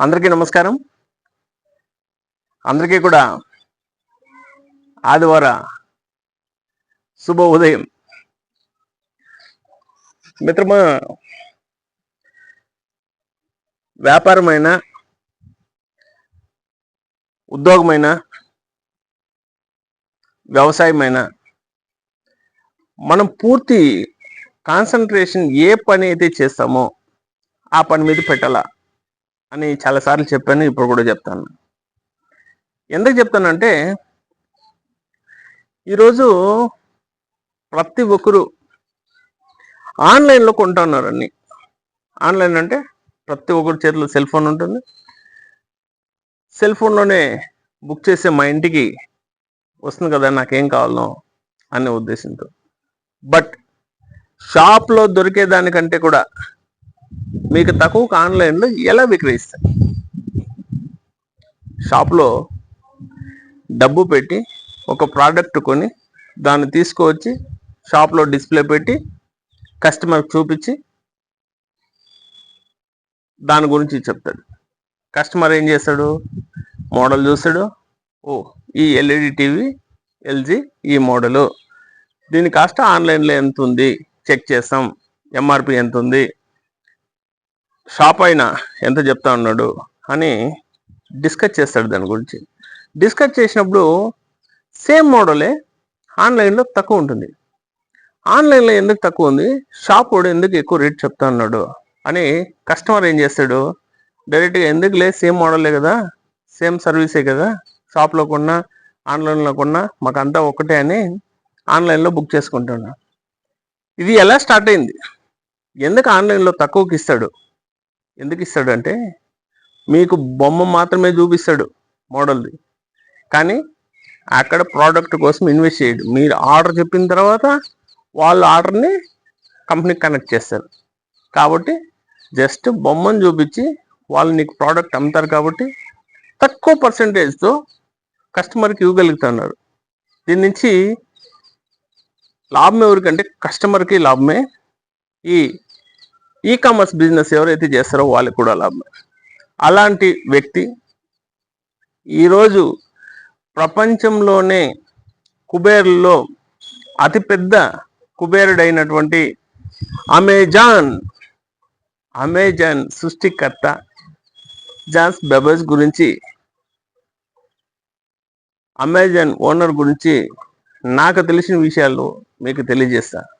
అందరికీ నమస్కారం. అందరికీ కూడా ఆదివార శుభ ఉదయం మిత్రమా వ్యాపారమైన ఉద్యోగమైన వ్యవసాయమైన మనం పూర్తి కాన్సన్ట్రేషన్ ఏ పని అయితే చేస్తామో ఆ పని మీద పెట్టాలా? అని చాలాసార్లు చెప్పాను ఇప్పుడు కూడా చెప్తాను. ఎందుకు చెప్తానంటే ఈరోజు ప్రతి ఒక్కరు ఆన్లైన్లో కొంటున్నారు అన్ని. ఆన్లైన్ అంటే ప్రతి ఒక్కరి చేతిలో సెల్ ఫోన్ ఉంటుంది. సెల్ ఫోన్లోనే బుక్ చేసే మా ఇంటికి వస్తుంది కదా నాకేం కావాలనో అనే ఉద్దేశంతో. బట్ షాప్లో దొరికేదానికంటే కూడా మీకు తక్కువకు ఆన్లైన్లో ఎలా విక్రయిస్తారు? షాప్లో డబ్బు పెట్టి ఒక ప్రోడక్ట్ కొని దాన్ని తీసుకువచ్చి షాప్లో డిస్ప్లే పెట్టి కస్టమర్ చూపించి దాని గురించి చెప్తాడు. కస్టమర్ ఏం చేస్తాడు? మోడల్ చూస్తాడు. ఓ ఈ ఎల్ఈడి టీవీ ఎల్జీ ఈ మోడలు. దీని కాస్ట్ ఆన్లైన్లో ఎంత ఉంది చెక్ చేస్తాం. ఎంఆర్పి ఎంత ఉంది షాప్ అయినా ఎంత చెప్తా ఉన్నాడు అని డిస్కస్ చేస్తాడు దాని గురించి. డిస్కస్ చేసినప్పుడు సేమ్ మోడలే ఆన్లైన్లో తక్కువ ఉంటుంది. ఆన్లైన్లో ఎందుకు తక్కువ ఉంది? షాప్ వాడు ఎందుకు ఎక్కువ రేట్ చెప్తా ఉన్నాడు? అని కస్టమర్ ఏం చేస్తాడు? డైరెక్ట్గా ఎందుకు లేదు సేమ్ మోడలే కదా? సేమ్ సర్వీసే కదా? షాప్లో కొన్నా ఆన్లైన్లో కొన్నా మాకంతా ఒకటే అని ఆన్లైన్లో బుక్ చేసుకుంటున్నా. ఇది ఎలా స్టార్ట్ అయింది? ఎందుకు ఆన్లైన్లో తక్కువకి ఇస్తాడు? ఎందుకు ఇస్తాడు అంటే మీకు బొమ్మ మాత్రమే చూపిస్తాడు మోడల్ది. కానీ అక్కడ ప్రోడక్ట్ కోసం ఇన్వెస్ట్ చేయడు. మీరు ఆర్డర్ చెప్పిన తర్వాత వాళ్ళు ఆర్డర్ని కంపెనీకి కనెక్ట్ చేస్తారు. కాబట్టి జస్ట్ బొమ్మను చూపించి వాళ్ళు నీకు ప్రోడక్ట్ అమ్ముతారు కాబట్టి తక్కువ పర్సంటేజ్తో కస్టమర్కి ఇవ్వగలుగుతున్నారు. దీని నుంచి లాభం ఎవరికంటే కస్టమర్కి లాభమే ఈ ఈ కామర్స్ బిజినెస్ ఎవరైతే చేస్తారో వాళ్ళకి కూడా లాభం అలాంటి వ్యక్తి ఈరోజు ప్రపంచంలోనే కుబేర్లో అతిపెద్ద కుబేరుడైనటువంటి అమెజాన్ అమెజాన్ సృష్టికర్త జాన్స్ బెబర్స్ గురించి అమెజాన్ ఓనర్ గురించి నాకు తెలిసిన విషయాలు మీకు తెలియజేస్తాను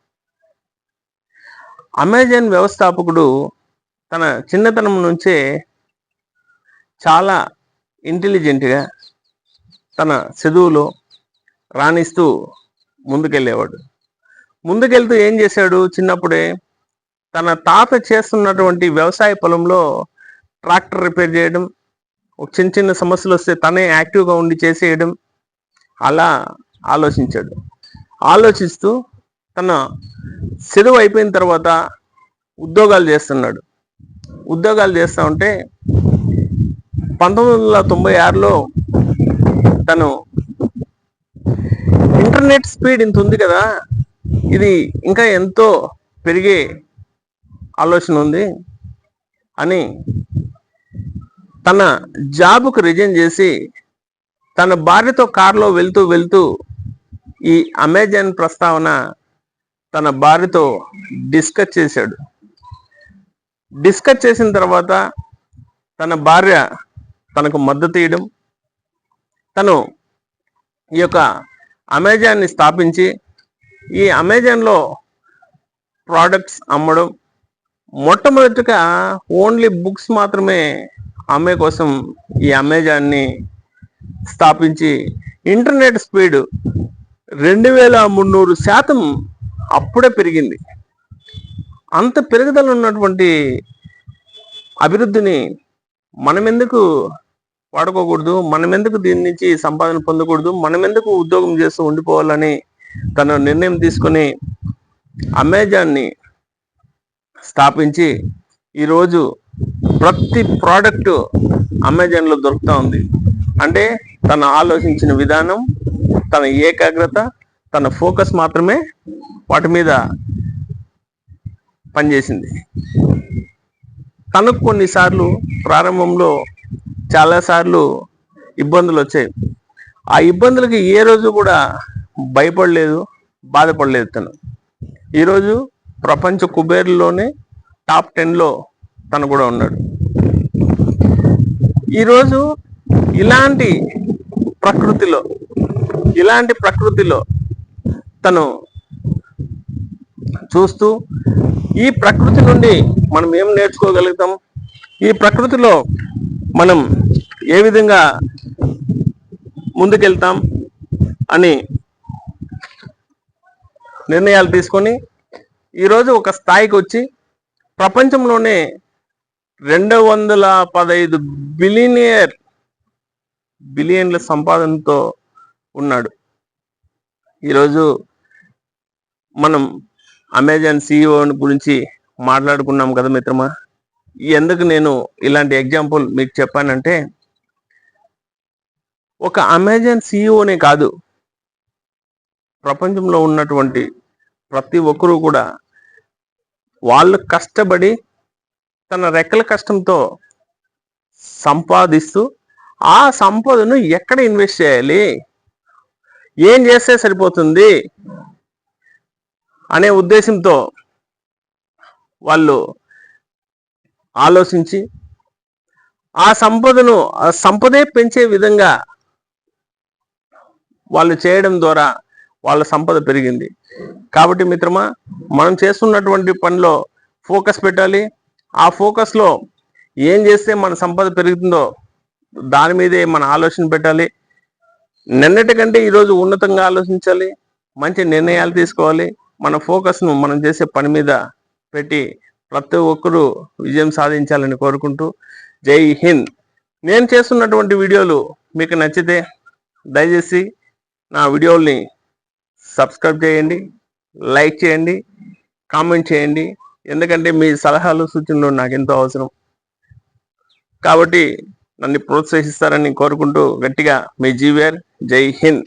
అమెజాన్ వ్యవస్థాపకుడు తన చిన్నతనం నుంచే చాలా ఇంటెలిజెంట్గా తన చదువులో రాణిస్తూ ముందుకెళ్ళేవాడు. ముందుకెళ్తూ ఏం చేశాడు? చిన్నప్పుడే తన తాత చేస్తున్నటువంటి వ్యవసాయ పొలంలో ట్రాక్టర్ రిపేర్ చేయడం ఒక చిన్న చిన్న సమస్యలు వస్తే తనే యాక్టివ్గా ఉండి చేసేయడం అలా ఆలోచించాడు. ఆలోచిస్తూ తన చదువు అయిపోయిన తర్వాత ఉద్యోగాలు చేస్తున్నాడు. ఉద్యోగాలు చేస్తూ ఉంటే పంతొమ్మిది వందల తొంభై ఆరులో తను ఇంటర్నెట్ స్పీడ్ ఇంత ఉంది కదా ఇది ఇంకా ఎంతో పెరిగే ఆలోచన ఉంది అని తన జాబ్కు రిజైన్ చేసి తన భార్యతో కారులో వెళ్తూ వెళ్తూ ఈ అమెజాన్ ప్రస్తావన తన భార్యతో డిస్కస్ చేశాడు. డిస్కస్ చేసిన తర్వాత తన భార్య తనకు మద్దతు ఇవ్వడం తను ఈ యొక్క అమెజాన్ని స్థాపించి ఈ అమెజాన్లో ప్రోడక్ట్స్ అమ్మడం మొట్టమొదటిగా ఓన్లీ బుక్స్ మాత్రమే అమ్మే కోసం ఈ అమెజాన్ని స్థాపించి ఇంటర్నెట్ స్పీడ్ రెండు వేల మున్నూరు శాతం అప్పుడే పెరిగింది. అంత పెరుగుదల ఉన్నటువంటి అభివృద్ధిని మనం ఎందుకు వాడుకోకూడదు? మనమెందుకు దీని నుంచి సంపాదన పొందకూడదు? మనమెందుకు ఉద్యోగం చేస్తూ ఉండిపోవాలని తన నిర్ణయం తీసుకొని అమెజాన్ని స్థాపించి ఈరోజు ప్రతి ప్రోడక్ట్ అమెజాన్లో దొరుకుతూ ఉంది. అంటే తను ఆలోచించిన విధానం తన ఏకాగ్రత తన ఫోకస్ మాత్రమే వాటి మీద పనిచేసింది. తనకు కొన్నిసార్లు ప్రారంభంలో చాలాసార్లు ఇబ్బందులు వచ్చాయి. ఆ ఇబ్బందులకి ఏ రోజు కూడా భయపడలేదు బాధపడలేదు తను. ఈరోజు ప్రపంచ కుబేర్లోనే టాప్ టెన్లో తను కూడా ఉన్నాడు. ఈరోజు ఇలాంటి ప్రకృతిలో ఇలాంటి ప్రకృతిలో తను చూస్తూ ఈ ప్రకృతి నుండి మనం ఏం నేర్చుకోగలుగుతాం? ఈ ప్రకృతిలో మనం ఏ విధంగా ముందుకెళ్తాం అని నిర్ణయాలు తీసుకొని ఈరోజు ఒక స్థాయికి వచ్చి ప్రపంచంలోనే రెండు వందల పదహైదు బిలియనియర్ బిలియన్ల సంపాదనతో ఉన్నాడు. ఈరోజు మనం అమెజాన్ సిఇఓ గురించి మాట్లాడుకున్నాం కదా మిత్రమా? ఎందుకు నేను ఇలాంటి ఎగ్జాంపుల్ మీకు చెప్పానంటే ఒక అమెజాన్ సిఇఓనే కాదు ప్రపంచంలో ఉన్నటువంటి ప్రతి ఒక్కరూ కూడా వాళ్ళు కష్టపడి తన రెక్కల కష్టంతో సంపాదిస్తూ ఆ సంపదను ఎక్కడ ఇన్వెస్ట్ చేయాలి? ఏం చేస్తే సరిపోతుంది? అనే ఉద్దేశంతో వాళ్ళు ఆలోచించి ఆ సంపదను ఆ సంపదే పెంచే విధంగా వాళ్ళు చేయడం ద్వారా వాళ్ళ సంపద పెరిగింది. కాబట్టి మిత్రమా మనం చేస్తున్నటువంటి పనిలో ఫోకస్ పెట్టాలి. ఆ ఫోకస్లో ఏం చేస్తే మన సంపద పెరుగుతుందో దాని మీదే మన ఆలోచన పెట్టాలి. నిన్నటి కంటే ఈరోజు ఉన్నతంగా ఆలోచించాలి. మంచి నిర్ణయాలు తీసుకోవాలి. మన ఫోకస్ను మనం చేసే పని మీద పెట్టి ప్రతి ఒక్కరూ విజయం సాధించాలని కోరుకుంటూ జై హింద్. నేను చేస్తున్నటువంటి వీడియోలు మీకు నచ్చితే దయచేసి నా వీడియోల్ని సబ్స్క్రైబ్ చేయండి లైక్ చేయండి కామెంట్ చేయండి. ఎందుకంటే మీ సలహాలు సూచనలు నాకు ఎంతో అవసరం. కాబట్టి నన్ను ప్రోత్సహిస్తారని కోరుకుంటూ గట్టిగా మీ జీవియర్ జై హింద్.